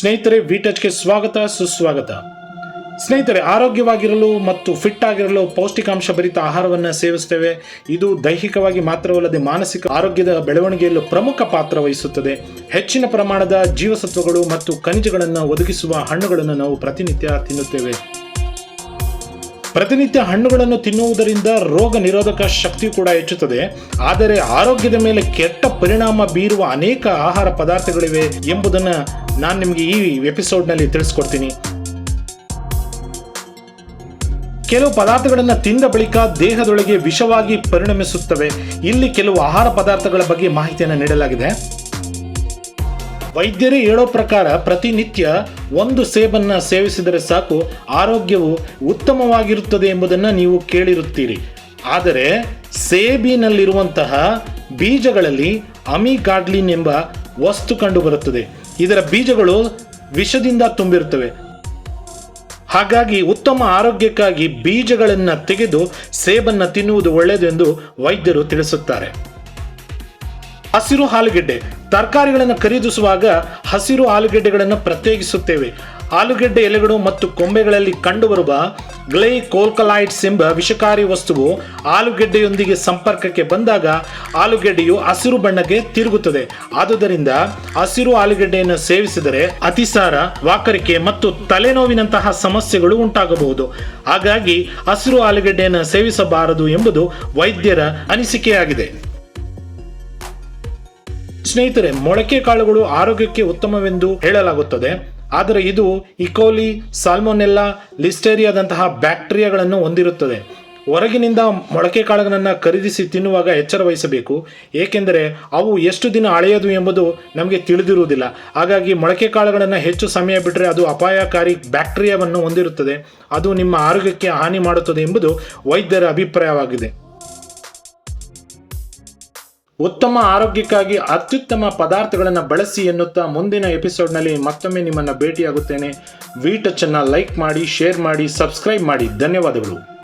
ಸ್ನೇಹಿತರೆ ಗೆ ಸ್ವಾಗತ, ಸುಸ್ವಾಗತ. ಸ್ನೇಹಿತರೆ, ಆರೋಗ್ಯವಾಗಿರಲು ಮತ್ತು ಫಿಟ್ ಆಗಿರಲು ಪೌಷ್ಟಿಕಾಂಶ ಭರಿತ ಆಹಾರವನ್ನು ಸೇವಿಸ್ತೇವೆ. ಇದು ದೈಹಿಕವಾಗಿ ಮಾತ್ರವಲ್ಲದೆ ಮಾನಸಿಕ ಆರೋಗ್ಯದ ಬೆಳವಣಿಗೆಯಲ್ಲೂ ಪ್ರಮುಖ ಪಾತ್ರ ವಹಿಸುತ್ತದೆ. ಹೆಚ್ಚಿನ ಪ್ರಮಾಣದ ಜೀವಸತ್ವಗಳು ಮತ್ತು ಖನಿಜಗಳನ್ನು ಒದಗಿಸುವ ಹಣ್ಣುಗಳನ್ನು ನಾವು ಪ್ರತಿನಿತ್ಯ ತಿನ್ನುತ್ತೇವೆ. ಪ್ರತಿನಿತ್ಯ ಹಣ್ಣುಗಳನ್ನು ತಿನ್ನುವುದರಿಂದ ರೋಗ ನಿರೋಧಕ ಶಕ್ತಿ ಕೂಡ ಹೆಚ್ಚುತ್ತದೆ. ಆದರೆ, ಆರೋಗ್ಯದ ಮೇಲೆ ಕೆಟ್ಟ ಪರಿಣಾಮ ಬೀರುವ ಅನೇಕ ಆಹಾರ ಪದಾರ್ಥಗಳಿವೆ ಎಂಬುದನ್ನು ನಾನು ನಿಮಗೆ ಈ ಎಪಿಸೋಡ್ನಲ್ಲಿ ತಿಳಿಸ್ಕೊಡ್ತೀನಿ. ಕೆಲವು ಪದಾರ್ಥಗಳನ್ನು ತಿಂದ ಬಳಿಕ ದೇಹದೊಳಗೆ ವಿಷವಾಗಿ ಪರಿಣಮಿಸುತ್ತವೆ. ಇಲ್ಲಿ ಕೆಲವು ಆಹಾರ ಪದಾರ್ಥಗಳ ಬಗ್ಗೆ ಮಾಹಿತಿಯನ್ನು ನೀಡಲಾಗಿದೆ. ವೈದ್ಯರೇ ಹೇಳೋ ಪ್ರಕಾರ ಪ್ರತಿನಿತ್ಯ ಒಂದು ಸೇಬನ್ನು ಸೇವಿಸಿದರೆ ಸಾಕು, ಆರೋಗ್ಯವು ಉತ್ತಮವಾಗಿರುತ್ತದೆ ಎಂಬುದನ್ನು ನೀವು ಕೇಳಿರುತ್ತೀರಿ. ಆದರೆ ಸೇಬಿನಲ್ಲಿರುವಂತಹ ಬೀಜಗಳಲ್ಲಿ ಅಮಿಗಾಡ್ಲಿನ್ ಎಂಬ ವಸ್ತು ಕಂಡುಬರುತ್ತದೆ. ಇದರ ಬೀಜಗಳು ವಿಷದಿಂದ ತುಂಬಿರುತ್ತವೆ. ಹಾಗಾಗಿ ಉತ್ತಮ ಆರೋಗ್ಯಕ್ಕಾಗಿ ಬೀಜಗಳನ್ನು ತೆಗೆದು ಸೇಬನ್ನು ತಿನ್ನುವುದು ಒಳ್ಳೆಯದೆಂದು ವೈದ್ಯರು ತಿಳಿಸುತ್ತಾರೆ. ಹಸಿರು ಆಲೂಗೆಡ್ಡೆ ತರಕಾರಿಗಳನ್ನು ಖರೀದಿಸುವಾಗ ಹಸಿರು ಆಲೂಗೆಡ್ಡೆಗಳನ್ನು ಪ್ರತ್ಯೇಕಿಸುತ್ತೇವೆ. ಆಲೂಗೆಡ್ಡೆ ಎಲೆಗಳು ಮತ್ತು ಕೊಂಬೆಗಳಲ್ಲಿ ಕಂಡುಬರುವ ಗ್ಲೈಕೋಲ್ಕಲೈಡ್ಸ್ ಎಂಬ ವಿಷಕಾರಿ ವಸ್ತುವು ಆಲೂಗೆಡ್ಡೆಯೊಂದಿಗೆ ಸಂಪರ್ಕಕ್ಕೆ ಬಂದಾಗ ಆಲೂಗೆಡ್ಡೆಯು ಹಸಿರು ಬಣ್ಣಕ್ಕೆ ತಿರುಗುತ್ತದೆ. ಆದುದರಿಂದ ಹಸಿರು ಆಲೂಗೆಡ್ಡೆಯನ್ನು ಸೇವಿಸಿದರೆ ಅತಿಸಾರ, ವಾಕರಿಕೆ ಮತ್ತು ತಲೆನೋವಿನಂತಹ ಸಮಸ್ಯೆಗಳು ಉಂಟಾಗಬಹುದು. ಹಾಗಾಗಿ ಹಸಿರು ಆಲೂಗೆಡ್ಡೆಯನ್ನು ಸೇವಿಸಬಾರದು ಎಂಬುದು ವೈದ್ಯರ ಅನಿಸಿಕೆಯಾಗಿದೆ. ಸ್ನೇಹಿತರೆ ಮೊಳಕೆ ಕಾಳುಗಳು ಆರೋಗ್ಯಕ್ಕೆ ಉತ್ತಮವೆಂದು ಹೇಳಲಾಗುತ್ತದೆ. ಆದರೆ ಇದು ಇಕೋಲಿ ಸಾಲ್ಮೊನೆಲ್ಲಾ ಲಿಸ್ಟೇರಿಯಾದಂತಹ ಬ್ಯಾಕ್ಟೀರಿಯಾಗಳನ್ನು ಹೊಂದಿರುತ್ತದೆ. ಹೊರಗಿನಿಂದ ಮೊಳಕೆ ಕಾಳುಗಳನ್ನು ಖರೀದಿಸಿ ತಿನ್ನುವಾಗ ಎಚ್ಚರ ವಹಿಸಬೇಕು. ಏಕೆಂದರೆ ಅವು ಎಷ್ಟು ದಿನ ಅಳೆಯದು ಎಂಬುದು ನಮಗೆ ತಿಳಿದಿರುವುದಿಲ್ಲ. ಹಾಗಾಗಿ ಮೊಳಕೆ ಕಾಳುಗಳನ್ನು ಹೆಚ್ಚು ಸಮಯ ಬಿಟ್ಟರೆ ಅದು ಅಪಾಯಕಾರಿ ಬ್ಯಾಕ್ಟೀರಿಯಾವನ್ನು ಹೊಂದಿರುತ್ತದೆ. ಅದು ನಿಮ್ಮ ಆರೋಗ್ಯಕ್ಕೆ ಹಾನಿ ಮಾಡುತ್ತದೆ ಎಂಬುದು ವೈದ್ಯರ ಅಭಿಪ್ರಾಯವಾಗಿದೆ. ಉತ್ತಮ ಆರೋಗ್ಯಕ್ಕಾಗಿ ಅತ್ಯುತ್ತಮ ಪದಾರ್ಥಗಳನ್ನು ಬಳಸಿ ಎನ್ನುತ್ತಾ ಮುಂದಿನ ಎಪಿಸೋಡ್ನಲ್ಲಿ ಮತ್ತೊಮ್ಮೆ ನಿಮ್ಮನ್ನು ಭೇಟಿಯಾಗುತ್ತೇನೆ. ವಿ ಟಚನ್ನು ಲೈಕ್ ಮಾಡಿ, ಶೇರ್ ಮಾಡಿ, ಸಬ್ಸ್ಕ್ರೈಬ್ ಮಾಡಿ. ಧನ್ಯವಾದಗಳು.